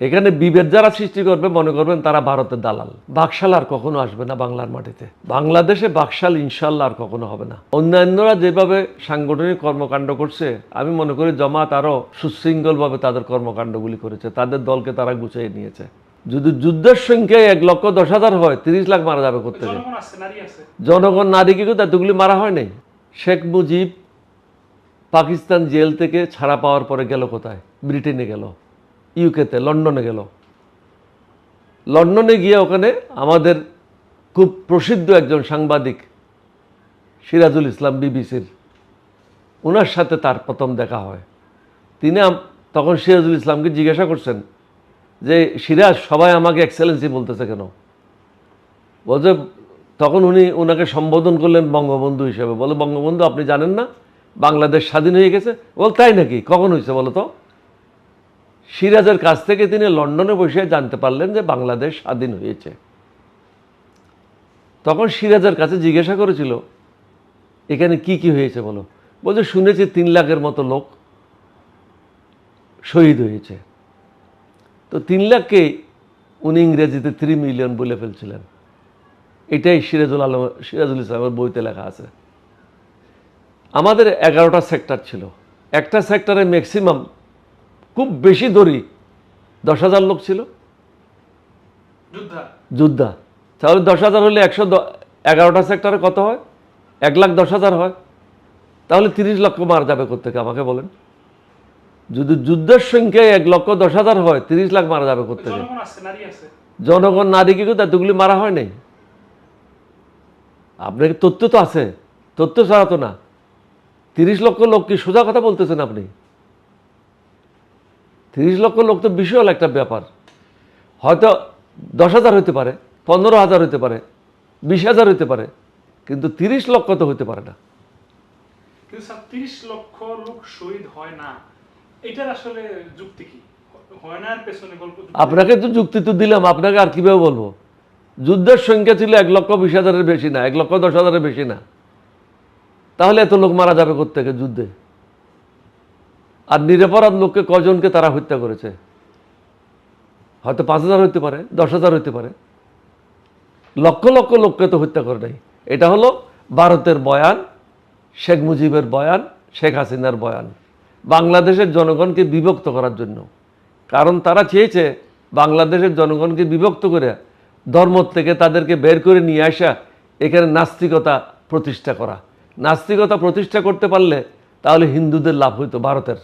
এখানে বিভেদ যারা সৃষ্টি করবে মনে করবেন তারা ভারতের দালাল। বাকশাল আর কখনো আসবে না বাংলার মাটিতে। বাংলাদেশে বাকশাল ইনশাল্লাহ আর কখনো হবে না। অন্যান্যরা যেভাবে সাংগঠনিক কর্মকাণ্ড করছে আমি মনে করি জমাত আরও সুশৃঙ্খলভাবে তাদের কর্মকাণ্ডগুলি করেছে। তাদের দলকে তারা গুছিয়ে নিয়েছে। যদি যুদ্ধের সংখ্যায় এক লক্ষ দশ হাজার হয় তিরিশ লাখ মারা যাবে করতে জনগণ নারীকে কিন্তু এতগুলি মারা হয় নাই। শেখ মুজিব পাকিস্তান জেল থেকে ছাড়া পাওয়ার পরে গেল কোথায়? ব্রিটেনে গেল। ইউকেতে লন্ডনে গেল। লন্ডনে গিয়ে ওখানে আমাদের খুব প্রসিদ্ধ একজন সাংবাদিক, সিরাজুল ইসলাম বিবিসির ওনার সাথে তার প্রথম দেখা হয়। তিনি তখন সিরাজুল ইসলামকে জিজ্ঞাসা করছেন যে, সিরাজ, সবাই আমাকে এক্সেলেন্সি বলতেছে কেন? বলছে, তখন উনি ওনাকে সম্বোধন করলেন বঙ্গবন্ধু হিসেবে। বলে, বঙ্গবন্ধু, আপনি জানেন না? বাংলাদেশ স্বাধীন হয়ে গেছে? বল, তাই নাকি? কখন হয়েছে বলো তো? সিরাজের কাছ থেকে তিনি লন্ডনে বসে জানতে পারলেন যে বাংলাদেশ স্বাধীন হয়েছে। তখন সিরাজের কাছে জিজ্ঞাসা করেছিল, এখানে কি কি হয়েছে বলো? বলছে, শুনেছি তিন লাখের মতো লোক শহীদ হয়েছে। তো তিন লাখকে উনি ইংরেজিতে থ্রি মিলিয়ন বলে ফেলছিলেন। এটাই সিরাজুল আলম, সিরাজুল ইসলামের বইতে লেখা আছে। আমাদের এগারোটা সেক্টর ছিল। একটা সেক্টরে ম্যাক্সিমাম খুব বেশি ধরি দশ হাজার লোক ছিল। যোদ্ধা? তাহলে দশ হাজার হলে একশো এগারোটা সেক্টরে কত হয়? এক লাখ দশ হাজার হয়। তাহলে তিরিশ লক্ষ মারা যাবে কোথেকে আমাকে বলেন। যদি যুদ্ধের সংখ্যায় এক লক্ষ দশ হাজার হয় তিরিশ লাখ মারা যাবে কোথেকে জনগণ নারীকে কিন্তু এতগুলি মারা হয় নাই? আপনাকে তথ্য তো আছে? তথ্য ছাড়া তো না। তিরিশ লক্ষ লোক কি সোজা কথা বলতেছেন আপনি? তিরিশ লক্ষ লোক তো বিশাল একটা ব্যাপার। হয়তো দশ হাজার হতে পারে পনেরো হাজার হতে পারে বিশ হাজার হতে পারে কিন্তু তিরিশ লক্ষ তো হতে পারে না। কিন্তু স্যার তিরিশ লক্ষ লোক শহীদ হয় না এটার আসলে যুক্তি কি? আপনাকে তো যুক্তি তো দিলাম আপনাকে আর কীভাবে বলব? যুদ্ধের সংখ্যা ছিল এক লক্ষ বিশ হাজারের বেশি না এক লক্ষ দশ হাজারের বেশি না। তাহলে এত লোক মারা যাবে কোথেকে যুদ্ধে? আর নিরাপরাধ লোককে কজনকে তারা হত্যা করেছে? হয়তো পাঁচ হাজার হইতে পারে, দশ হাজার হইতে পারে। লক্ষ লক্ষ লোককে তো হত্যা করে নাই। এটা হলো ভারতের বয়ান, শেখ মুজিবের বয়ান, শেখ হাসিনার বয়ান। বাংলাদেশের জনগণকে বিভক্ত করার জন্য। কারণ তারা চেয়েছে বাংলাদেশের জনগণকে বিভক্ত করে ধর্ম থেকে তাদেরকে বের করে নিয়ে আসা, এখানে নাস্তিকতা প্রতিষ্ঠা করা। নাস্তিকতা প্রতিষ্ঠা করতে পারলে তাহলে হিন্দুদের লাভ হইতো ভারতের।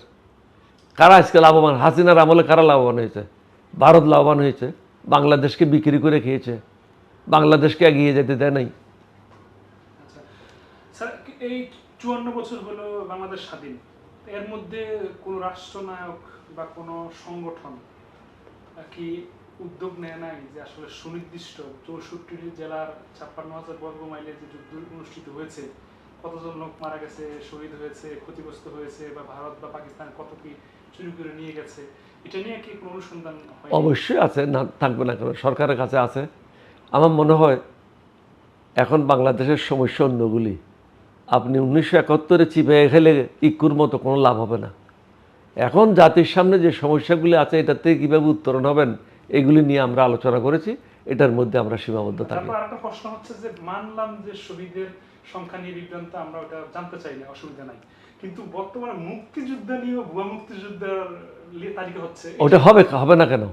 কারা আজকে লাভবান? হাসিনার আমলে কারা লাভবান হয়েছে? ভারত লাভবান হয়েছে। বাংলাদেশকে বিক্রি করে খেয়েছে। বাংলাদেশকে এগিয়ে যেতে দেয় নাই। আচ্ছা এই চুয়ান্ন বছর স্বাধীন। এর মধ্যে রাষ্ট্রনায়ক বা সংগঠন কি উদ্যোগ নেয় নাই যে আসলে সুনির্দিষ্ট জেলার ছাপ্পান্ন হাজার বর্গ যে যুদ্ধ অনুষ্ঠিত হয়েছে, কতজন লোক মারা গেছে, শহীদ হয়েছে, ক্ষতিগ্রস্ত হয়েছে বা ভারত বা পাকিস্তান কত কি চুরি করে নিয়ে গেছে। এটা নিয়ে কি কোনো অনুসন্ধান অবশ্যই আছে না থাকবে না কেন? সরকারের কাছে আছে। আমার মনে হয় এখন বাংলাদেশের সমস্যা অন্যগুলি আপনি উনিশশো একাত্তরে চিপে খেলে ইকুর মতো কোনো লাভ হবে না। এখন জাতির সামনে যে সমস্যাগুলি আছে এটাতে কীভাবে উত্তরণ হবেন এগুলি নিয়ে আমরা আলোচনা করেছি। এটার মধ্যে আমরা সীমাবদ্ধ থাকি। প্রশ্ন হচ্ছে যে মানলাম যে শহীদের সংখ্যা নিয়ে বিভ্রান্ত আমরা ওটা জানতে চাই না অসুবিধা নাই। কিন্তু বর্তমানে মুক্তিযুদ্ধ নিয়ে ভুয়া মুক্তিযুদ্ধের তালিকা হচ্ছে। ওটা হবে হবে না কেন?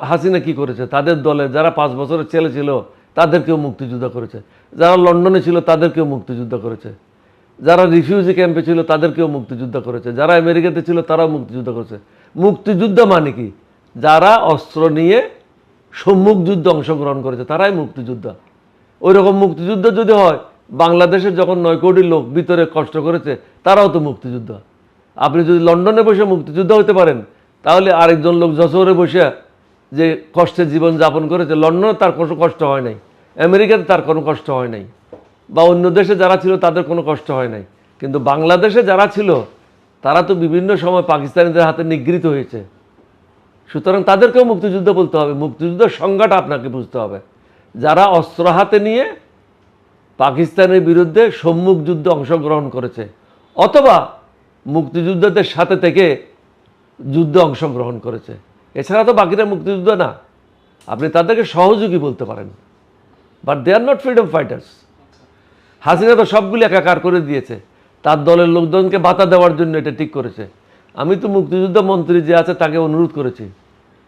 হাসিনা কি করেছে? তাদের দলে যারা পাঁচ বছরের ছেলে ছিল, তাদেরকেও মুক্তিযুদ্ধ করেছে। যারা লন্ডনে ছিল, তাদেরকেও মুক্তিযুদ্ধ করেছে। যারা রিফিউজি ক্যাম্পে ছিল, তাদেরকেও মুক্তিযুদ্ধ করেছে। যারা আমেরিকাতে ছিল, তারাও মুক্তিযুদ্ধ করেছে। মুক্তিযুদ্ধ মানে কি? যারা অস্ত্র নিয়ে সম্মুখ যুদ্ধে অংশগ্রহণ করেছে, তারাই মুক্তিযুদ্ধ। ওই রকম মুক্তিযুদ্ধ যদি হয় বাংলাদেশের যখন নয় কোটি লোক ভিতরে কষ্ট করেছে, তারাও তো মুক্তিযুদ্ধ। আপনি যদি লন্ডনে বসে মুক্তিযুদ্ধ হতে পারেন, তাহলে আরেকজন লোক যশোরে বসে যে কষ্টে জীবন যাপন করেছে, লন্ডনে তার কোনো কষ্ট হয় নাই, আমেরিকাতে তার কোনো কষ্ট হয় নাই, বা অন্য দেশে যারা ছিল তাদের কোনো কষ্ট হয় নাই। কিন্তু বাংলাদেশে যারা ছিল, তারা তো বিভিন্ন সময় পাকিস্তানিদের হাতে নিগৃহীত হয়েছে। সুতরাং তাদেরকেও মুক্তিযুদ্ধ বলতে হবে। মুক্তিযুদ্ধের সংজ্ঞাটা আপনাকে বুঝতে হবে। যারা অস্ত্র হাতে নিয়ে পাকিস্তানের বিরুদ্ধে সম্মুখ যুদ্ধে অংশগ্রহণ করেছে। অথবা মুক্তিযোদ্ধাদের সাথে থেকে যুদ্ধে অংশগ্রহণ করেছে। এছাড়া তো বাকিরা মুক্তিযুদ্ধ না। আপনি তাদেরকে সহযোগী বলতে পারেন। But they are not freedom fighters Hasina তো সবগুলি একাকার করে দিয়েছে। তার দলের লোকজনকে বাতা দেওয়ার জন্য এটা ঠিক করেছে। আমি তো মুক্তিযুদ্ধ মন্ত্রী যে আছে তাকে অনুরোধ করেছি।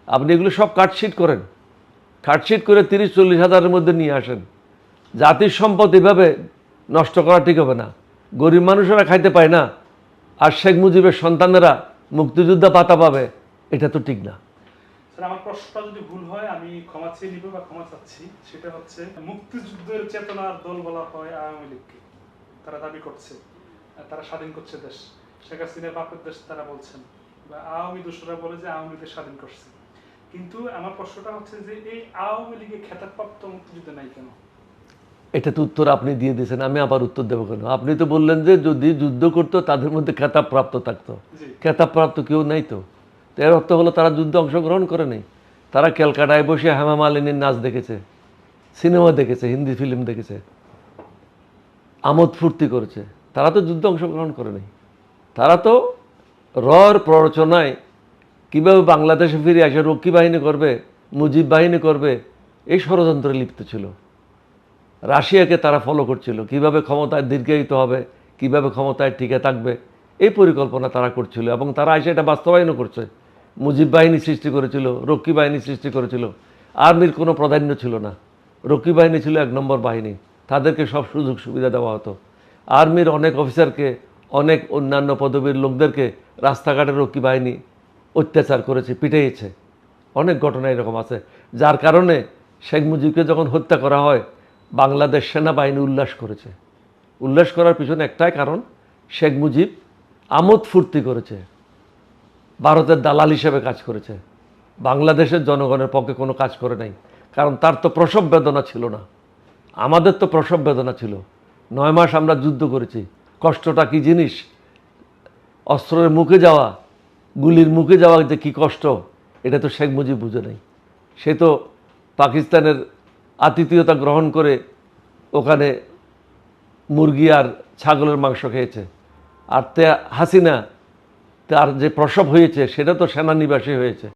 আপনি এগুলো সব কাটশিট করেন। কাটশিট করে তিরিশ চল্লিশ হাজারের মধ্যে নিয়ে আসেন। জাতির সম্পদ এভাবে নষ্ট করা ঠিক হবে না। গরিব মানুষেরা খাইতে পায় না। আর শেখ মুজিবের সন্তানেরা মুক্তিযুদ্ধ পাতা পাবে, এটা তো ঠিক না। আমার প্রশ্নটা যদি ভুল হয়, আমি ক্ষমা চেয়ে নিব বা ক্ষমা চাচ্ছি। সেটা হচ্ছে, মুক্তিযুদ্ধের চেতনার দল বলা হয় আওয়ামী লীগকে তারা দাবি করছে, তারা স্বাধীন করছে দেশ। শেখ হাসিনার বাপের দেশ তারা বলছেন, বা আওয়ামী দোষরা বলে যে আওয়ামী স্বাধীন করছে। কিন্তু আমার প্রশ্নটা হচ্ছে যে, এই আওয়ামী লীগের খেতাবপ্রাপ্ত মুক্তিযুদ্ধ নাই কেন? এটা তো উত্তর আপনি দিয়ে দিয়েছেন আমি আবার উত্তর দেবো কেন? আপনি তো বললেন যে যদি যুদ্ধ করতো তাদের মধ্যে খেতাব প্রাপ্ত থাকতো। খেতাব প্রাপ্ত কেউ নাই তো? তো এর অর্থ হলো তারা যুদ্ধে অংশগ্রহণ করে নেই। তারা ক্যালকাটায় বসে হেমা মালিনীর নাচ দেখেছে সিনেমা দেখেছে হিন্দি ফিল্ম দেখেছে আমোদ ফুর্তি করেছে। তারা তো যুদ্ধে অংশগ্রহণ করে নেই। তারা তো রর প্ররোচনায় কীভাবে বাংলাদেশে ফিরে আসে রক্ষী বাহিনী করবে মুজিব বাহিনী করবে এই ষড়যন্ত্রে লিপ্ত ছিল। রাশিয়াকে তারা ফলো করছিল। কীভাবে ক্ষমতায় দীর্ঘায়িত হবে, কীভাবে ক্ষমতায় টিকে থাকবে, এই পরিকল্পনা তারা করছিল এবং তারা এসে এটা বাস্তবায়নও করছে। মুজিব বাহিনী সৃষ্টি করেছিল, রক্ষী বাহিনী সৃষ্টি করেছিল। আর্মির কোনো প্রাধান্য ছিল না। রক্ষী বাহিনী ছিল এক নম্বর বাহিনী। তাদেরকে সব সুযোগ সুবিধা দেওয়া হতো। আর্মির অনেক অফিসারকে, অনেক অন্যান্য পদবীর লোকদেরকে রাস্তাঘাটে রক্ষী বাহিনী অত্যাচার করেছে পিটাইয়েছে অনেক ঘটনা এরকম আছে। যার কারণে শেখ মুজিবকে যখন হত্যা করা হয় বাংলাদেশ সেনাবাহিনী উল্লাস করেছে। উল্লাস করার পিছনে একটাই কারণ, শেখ মুজিব আমোদ ফুর্তি করেছে। ভারতের দালাল হিসেবে কাজ করেছে। বাংলাদেশের জনগণের পক্ষে কোনো কাজ করে নাই। কারণ তার তো প্রসব বেদনা ছিল না। আমাদের তো প্রসব বেদনা ছিল। নয় মাস আমরা যুদ্ধ করেছি। কষ্টটা কি জিনিস? অস্ত্রের মুখে যাওয়া, গুলির মুখে যাওয়া যে কী কষ্ট, এটা তো শেখ মুজিব বুঝে নাই। সে তো পাকিস্তানের আতিথেয়তা গ্রহণ করে ওখানে মুরগি আর ছাগলের মাংস খেয়েছে। আর তে হাসিনা তার যে প্রসব হয়েছে, সেটা তো সেনানিবাসী হয়েছে।